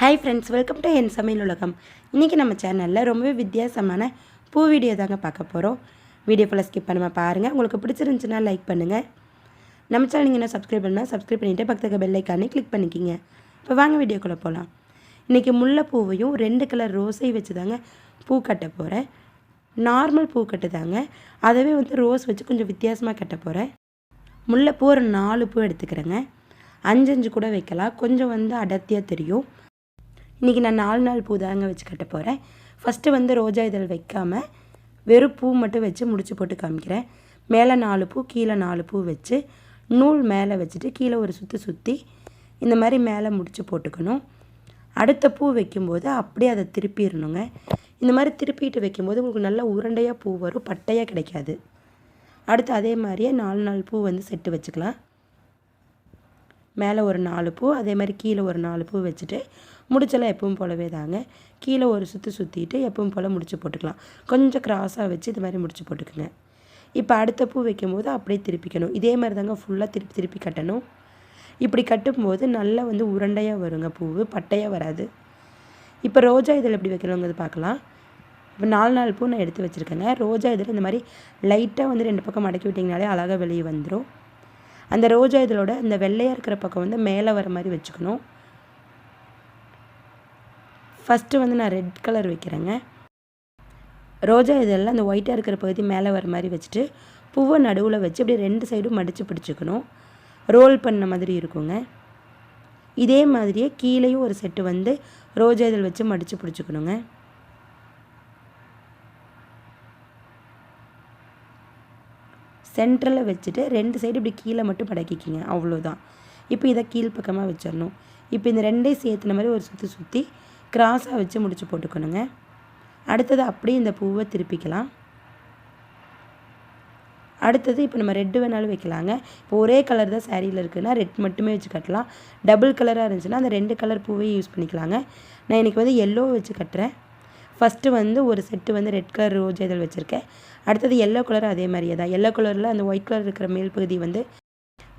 Hi friends welcome to என் சமையல் உலகம் இன்றைக்கி நம்ம சேனலில் ரொம்பவே வித்தியாசமான பூ வீடியோ தாங்க பார்க்க போகிறோம் வீடியோ ஃபுல்லாக ஸ்கிப் பண்ணாமல் பாருங்கள் உங்களுக்கு பிடிச்சிருந்துச்சுன்னா லைக் பண்ணுங்கள் நம்ம சேனல் நீங்கள் என்ன சப்ஸ்கிரைப் பண்ணால் சப்ஸ்கிரைப் பண்ணிவிட்டு பக்கத்துக்கு பெல் ஐக்கானே கிளிக் பண்ணிக்கிங்க. இப்போ வாங்க வீடியோக்குள்ளே போகலாம் இன்றைக்கி முல்லைப்பூவையும் ரெண்டு கலர் ரோஸையும் வச்சு தாங்க பூ கட்ட போகிறேன் நார்மல் பூ கட்டு தாங்க அதவே வந்து ரோஸ் வச்சு கொஞ்சம் வித்தியாசமாக கட்ட போகிறேன் முல்லைப்பூ ஒரு நாலு பூ எடுத்துக்கிறேங்க. அஞ்சு அஞ்சு கூட வைக்கலாம். கொஞ்சம் வந்து அடர்த்தியாக தெரியும். இன்றைக்கி நான் நாலு நாள் பூ தாங்க வச்சு கட்ட போகிறேன் ஃபஸ்ட்டு வந்து ரோஜா இதழ் வைக்காமல் வெறும் பூ மட்டும் வச்சு முடிச்சு போட்டு காமிக்கிறேன். மேலே நாலு பூ கீழே நாலு பூ வச்சு நூல் மேலே வச்சுட்டு கீழே ஒரு சுற்றி சுற்றி இந்த மாதிரி மேலே முடிச்சு போட்டுக்கணும். அடுத்த பூ வைக்கும்போது அப்படியே அதை திருப்பிடணுங்க. இந்த மாதிரி திருப்பிட்டு வைக்கும்போது உங்களுக்கு நல்ல உருண்டையாக பூ வரும் பட்டையாக கிடைக்காது. அடுத்து அதே மாதிரியே நாலு நாலு பூ வந்து செட்டு வச்சுக்கலாம். மேலே ஒரு நாலு பூ அதே மாதிரி கீழே ஒரு நாலு பூ வச்சுட்டு முடிச்செல்லாம் எப்பவும் போலவே தாங்க. கீழே ஒரு சுற்றி சுற்றிட்டு எப்பவும் போல் முடிச்சு போட்டுக்கலாம். கொஞ்சம் கிராஸாக வச்சு இது மாதிரி முடிச்சு போட்டுக்குங்க. இப்போ அடுத்த பூ வைக்கும்போது அப்படியே திருப்பிக்கணும். இதே மாதிரி தாங்க ஃபுல்லாக திருப்பி திருப்பி கட்டணும். இப்படி கட்டும்போது நல்லா வந்து உருண்டையாக வருங்க பூவு பட்டையாக வராது. இப்போ ரோஜா இதில் எப்படி வைக்கணுங்கிறது பார்க்கலாம். இப்போ நாலு நாலு பூ நான் எடுத்து வச்சுருக்கேங்க. ரோஜா இதில் இந்த மாதிரி லைட்டாக வந்து ரெண்டு பக்கம் மடக்கி விட்டிங்கனாலே அழகாக வெளியே வந்துடும் அந்த ரோஜா இதழோட அந்த வெள்ளையாக இருக்கிற பக்கம் வந்து மேலே வர மாதிரி வச்சுக்கணும். ஃபஸ்ட்டு வந்து நான் ரெட் கலர் வைக்கிறேங்க. ரோஜா இதெல்லாம் அந்த ஒயிட்டாக இருக்கிற பகுதி மேலே வர மாதிரி வச்சுட்டு பூவை நடுவில் வச்சு அப்படியே ரெண்டு சைடும் மடித்து பிடிச்சிக்கணும். ரோல் பண்ண மாதிரி இருக்குங்க. இதே மாதிரியே கீழேயும் ஒரு செட்டு வந்து ரோஜா இதழ் வச்சு மடித்து பிடிச்சிக்கணுங்க. சென்டரில் வச்சுட்டு ரெண்டு சைடு இப்படி கீழே மட்டும் படக்கிக்கிங்க. அவ்வளோதான் இப்போ இதை கீழ் பக்கமாக வச்சிடணும். இப்போ இந்த ரெண்டையும் சேர்த்துன மாதிரி ஒரு சுற்றி சுற்றி கிராஸாக வச்சு முடிச்சு போட்டுக்கணுங்க. அடுத்தது அப்படியே இந்த பூவை திருப்பிக்கலாம். அடுத்தது இப்போ நம்ம ரெட்டு வேணாலும் வைக்கலாங்க. இப்போ ஒரே கலர் தான் சேரீயில் இருக்குதுன்னா ரெட் மட்டுமே வச்சு கட்டலாம். டபுள் கலராக இருந்துச்சுன்னா அந்த ரெண்டு கலர் பூவே யூஸ் பண்ணிக்கலாங்க. நான் இன்றைக்கி வந்து எல்லோ வச்சு கட்டுறேன். ஃபஸ்ட்டு வந்து ஒரு செட்டு வந்து ரெட் கலர் ரோஜா இதழ் வச்சுருக்கேன். அடுத்தது எல்லோ கலர் அதே மாதிரியே தான். எல்லோ கலரில் அந்த ஒயிட் கலர் இருக்கிற மேல் பகுதி வந்து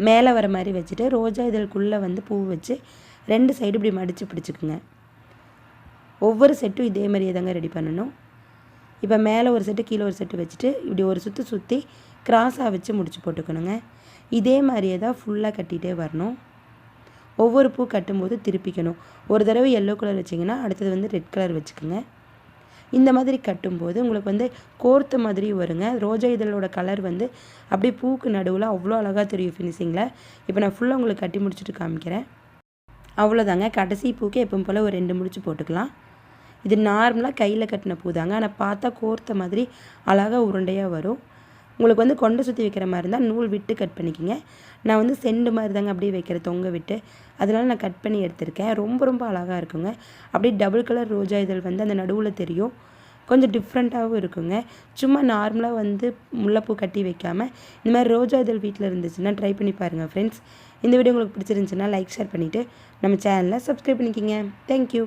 மேலே வர மாதிரி வச்சுட்டு ரோஜா இதழுக்குள்ளே வந்து பூ வச்சு ரெண்டு சைடு இப்படி மடித்து பிடிச்சிக்குங்க. ஒவ்வொரு செட்டும் இதே மாதிரியே தாங்க ரெடி பண்ணணும். இப்போ மேலே ஒரு செட்டு கீழே ஒரு செட்டு வச்சுட்டு இப்படி ஒரு சுற்றி சுற்றி கிராஸாக வச்சு முடிச்சு போட்டுக்கணுங்க. இதே மாதிரியே தான் ஃபுல்லாக கட்டிகிட்டே வரணும். ஒவ்வொரு பூ கட்டும்போது திருப்பிக்கணும். ஒரு தடவை எல்லோ கலர் வச்சிங்கன்னா அடுத்தது வந்து ரெட் கலர் வச்சுக்கோங்க. இந்த மாதிரி கட்டும்போது உங்களுக்கு வந்து கோர்த்து மாதிரி வருங்க. ரோஜா இதழோட கலர் வந்து அப்படியே பூக்கு நடுவில் அவ்வளோ அழகாக தெரியும் ஃபினிஷிங்கில் இப்போ நான் ஃபுல்லாக உங்களுக்கு கட்டி முடிச்சுட்டு காமிக்கிறேன். அவ்வளோதாங்க. கடைசி பூக்கு எப்பவும் போல் ஒரு ரெண்டு முடிச்சு போட்டுக்கலாம். இது நார்மலாக கையில் கட்டின பூ தாங்க. ஆனால் பார்த்தா கோர்த்த மாதிரி அழகாக உருண்டையாக வரும். உங்களுக்கு வந்து கொண்டை சுற்றி வைக்கிற மாதிரி இருந்தால் நூல் விட்டு கட் பண்ணிக்கோங்க. நான் வந்து செண்டு மாதிரி தாங்க அப்படியே வைக்கிற தொங்க விட்டு. அதனால் நான் கட் பண்ணி எடுத்திருக்கேன். ரொம்ப ரொம்ப அழகாக இருக்குங்க. அப்படியே டபுள் கலர் ரோஜா இதழ் வந்து அந்த நடுவில் தெரியும். கொஞ்சம் டிஃப்ரெண்ட்டாகவும் இருக்குங்க. சும்மா நார்மலாக வந்து முல்லைப்பூ கட்டி வைக்காமல் இந்த மாதிரி ரோஜா இதழ் வீட்டில் இருந்துச்சுன்னா ட்ரை பண்ணி பாருங்கள் ஃப்ரெண்ட்ஸ் இந்த வீடியோ உங்களுக்கு பிடிச்சிருந்துச்சுன்னா லைக் ஷேர் பண்ணிவிட்டு நம்ம சேனலை சப்ஸ்கிரைப் பண்ணிக்கிங்க. தேங்க்யூ